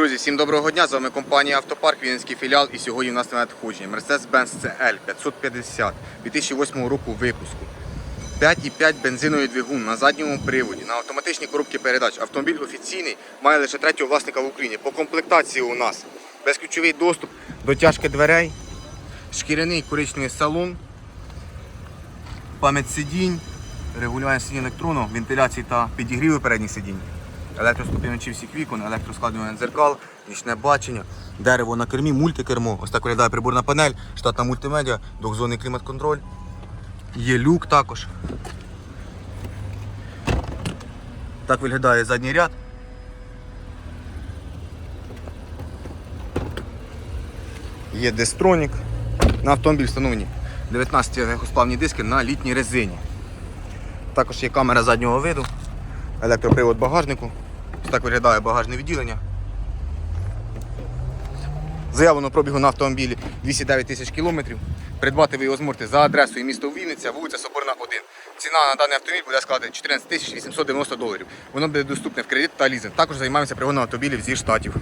Друзі, всім доброго дня! З вами компанія Автопарк, Вінницький філіал. І сьогодні у нас на надходження Mercedes-Benz CL 550 2008 року випуску. 5,5 бензиновий двигун на задньому приводі, на автоматичній коробці передач. Автомобіль офіційний, має лише третього власника в Україні. По комплектації у нас безключовий доступ до тяжки дверей, шкіряний коричневий салон, пам'ять сидінь, регулювання сидінь електрону, вентиляції та підігріви передніх сидінь. Електроскопівничі всіх вікон, електроскладування дзеркал, нічне бачення, дерево на кермі, мультикермо. Ось так виглядає приборна панель, штатна мультимедіа, двохзонний клімат-контроль. Є люк також. Так виглядає задній ряд. Є дестронік. На автомобіль встановлені 19 легкосплавні диски на літній резині. Також є камера заднього виду, електропривод багажнику. Ось так виглядає багажне відділення. Заявлено пробігу на автомобілі 209 тисяч кілометрів. Придбати ви його зможете за адресою місто Вінниця, вулиця Соборна 1. Ціна на даний автомобіль буде складати 14 тисяч 890 доларів. Воно буде доступне в кредит та лізинг. Також займаємося пригоном автомобілів зі штатів.